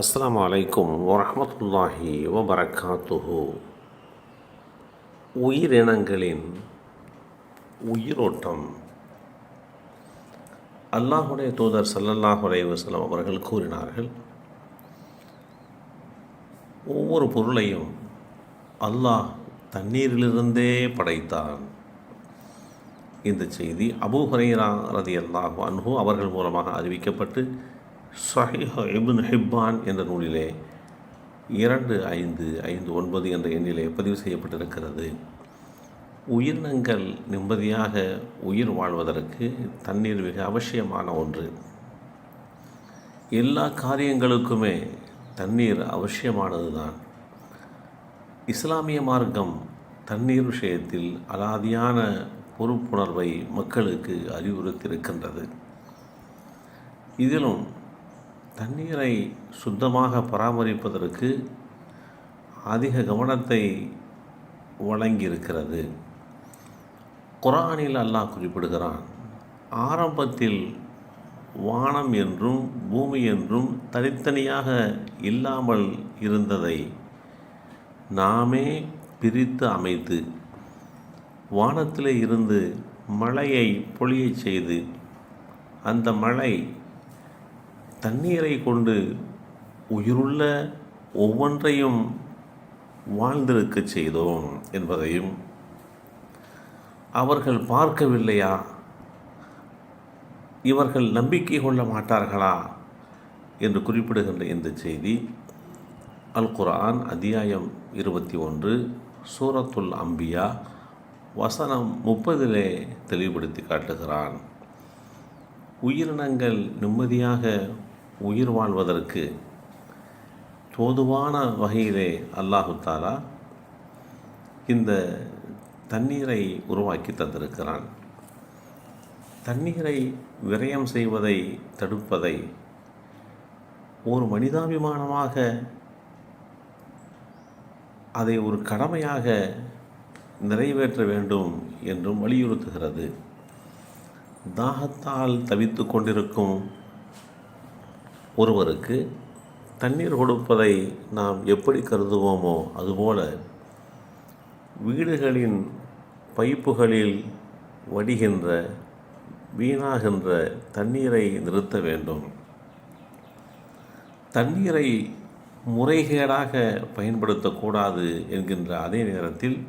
அஸ்ஸலாமு அலைக்கும் வரமத்துல்லாஹி வபரகாத்துஹு. உயிரினங்களின் உயிரோட்டம். அல்லாஹுடைய தூதர் ஸல்லல்லாஹு வசலம் அவர்கள் கூறினார்கள் ஒவ்வொரு பொருளையும் அல்லாஹ் தண்ணீரிலிருந்தே படைத்தான். இந்த செய்தி அபூ ஹுரைரா ரதி அல்லாஹு அன்ஹு அவர்கள் மூலமாக அறிவிக்கப்பட்டு சஹிஹ் இப்னு ஹிப்பான் என்ற நூலிலே இரண்டு ஐந்து ஐந்து ஒன்பது என்ற எண்ணிலே பதிவு செய்யப்பட்டிருக்கிறது. உயிரினங்கள் நிம்மதியாக உயிர் வாழ்வதற்கு தண்ணீர் மிக அவசியமான ஒன்று. எல்லா காரியங்களுக்குமே தண்ணீர் அவசியமானது தான் இஸ்லாமிய மார்க்கம் தண்ணீர் விஷயத்தில் அலாதியான பொறுப்புணர்வை மக்களுக்கு அறிவுறுத்தியிருக்கின்றது. இதிலும் தண்ணீரை சுத்தமாக பராமரிப்பதற்கு அதிக கவனத்தை வழங்கியிருக்கிறது. குரானில் அல்லாஹ் குறிப்பிடுகிறான் ஆரம்பத்தில் வானம் என்றும் பூமி என்றும் தனித்தனியாக இல்லாமல் இருந்ததை நாமே பிரித்து அமைத்து வானத்திலே இருந்து மழையை பொழியச் செய்து அந்த மழை தண்ணீரை கொண்டு உயிருள்ள ஒவ்வொன்றையும் வாழ்ந்திருக்கச் செய்தோம் என்பதையும் அவர்கள் பார்க்கவில்லையா? இவர்கள் நம்பிக்கை கொள்ள மாட்டார்களா? என்று குறிப்பிடுகின்ற இந்த செய்தி அல் குரான் அத்தியாயம் இருபத்தி ஒன்று சூரத்துல் அம்பியா வசனம் முப்பதிலே தெளிவுபடுத்தி காட்டுகிறான். உயிரினங்கள் நிம்மதியாக உயிர் வாழ்வதற்கு தோதுவான வகையிலே அல்லாஹுத்தாலா இந்த தண்ணீரை உருவாக்கி தந்திருக்கிறான். தண்ணீரை விரயம் செய்வதை தடுப்பதை ஒரு மனிதாபிமானமாக அதை ஒரு கடமையாக நிறைவேற்ற வேண்டும் என்றும் வலியுறுத்துகிறது. தாகத்தால் தவித்து கொண்டிருக்கும் ஒருவருக்கு தண்ணீர் கொடுப்பதை நாம் எப்படி கருதுவோமோ அதுபோல வீடுகளின் பைப்புகளில் வடிகின்ற வீணாகின்ற தண்ணீரை நிறுத்த வேண்டும். தண்ணீரை முறைகேடாக பயன்படுத்தக்கூடாது என்கின்ற அதே நேரத்தில்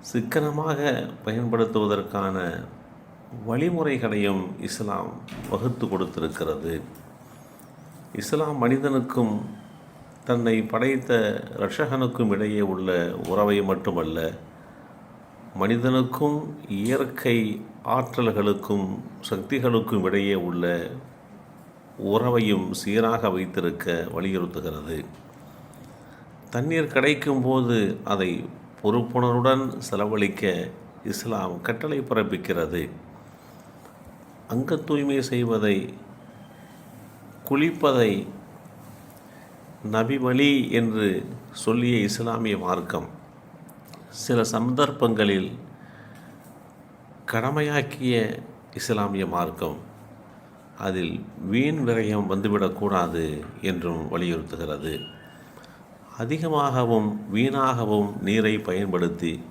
சிக்கனமாக பயன்படுத்துவதற்கான வழிமுறைகளையும் இஸ்லாம் வகுத்து கொடுத்திருக்கிறது. இஸ்லாம் மனிதனுக்கும் தன்னை படைத்த ரஷகனுக்கும் இடையே உள்ள உறவை மட்டுமல்ல மனிதனுக்கும் இயற்கை ஆற்றல்களுக்கும் சக்திகளுக்கும் இடையே உள்ள உறவையும் சீராக வைத்திருக்க வலியுறுத்துகிறது. தண்ணீர் கிடைக்கும் போது அதை பொறுப்புணருடன் செலவழிக்க இஸ்லாம் கட்டளை பிறப்பிக்கிறது. அங்க தூய்மை செய்வதை குளிப்பதை நபி என்று சொல்லிய இஸ்லாமிய மார்க்கம் சில சந்தர்ப்பங்களில் கடமையாக்கிய இஸ்லாமிய மார்க்கம் அதில் வீண் விரயம் வந்துவிடக்கூடாது என்றும் வலியுறுத்துகிறது. அதிகமாகவும் வீணாகவும் நீரை பயன்படுத்தி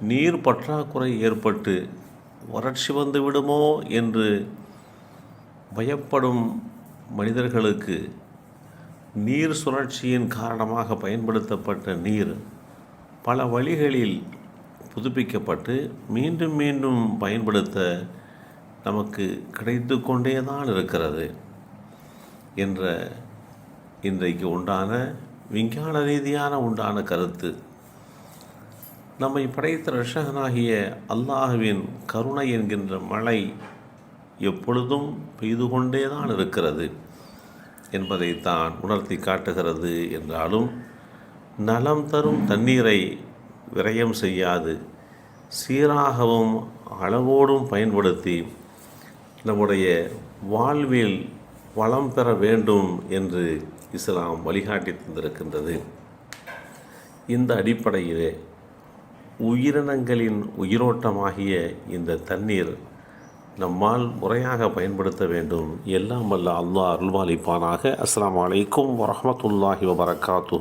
நீர் பற்றாக்குறை ஏற்பட்டு வறட்சி வந்து விடுமோ என்று பயப்படும் மனிதர்களுக்கு நீர் சுழற்சியின் காரணமாக பயன்படுத்தப்பட்ட நீர் பல வழிகளில் புதுப்பிக்கப்பட்டு மீண்டும் மீண்டும் பயன்படுத்த நமக்கு கிடைத்து கொண்டே தான் இருக்கிறது என்ற இன்றைக்கு உண்டான விஞ்ஞான ரீதியான உண்டான கருத்து. நம்மை படைத்த ரஷகனாகிய அல்லாஹுவின் கருணை என்கின்ற மழை எப்பொழுதும் பெய்து கொண்டே தான் இருக்கிறது என்பதை தான் உணர்த்தி காட்டுகிறது என்றாலும் நலம் தரும் தண்ணீரை விரயம் செய்யாது சீராகவும் அளவோடும் பயன்படுத்தி நம்முடைய வாழ்வில் வளம் பெற வேண்டும் என்று இஸ்லாம் வழிகாட்டி தந்திருக்கின்றது. இந்த அடிப்படையிலே உயிரினங்களின் உயிரோட்டமாகிய இந்த தண்ணீர் நம்மால் முறையாக பயன்படுத்த வேண்டும். எல்லாம் வல்ல அல்லாஹ் அருள்வாலிப்பானாக அஸ்லாம் அலைக்கும் வரமத்துல்லாஹி வபரகாத்து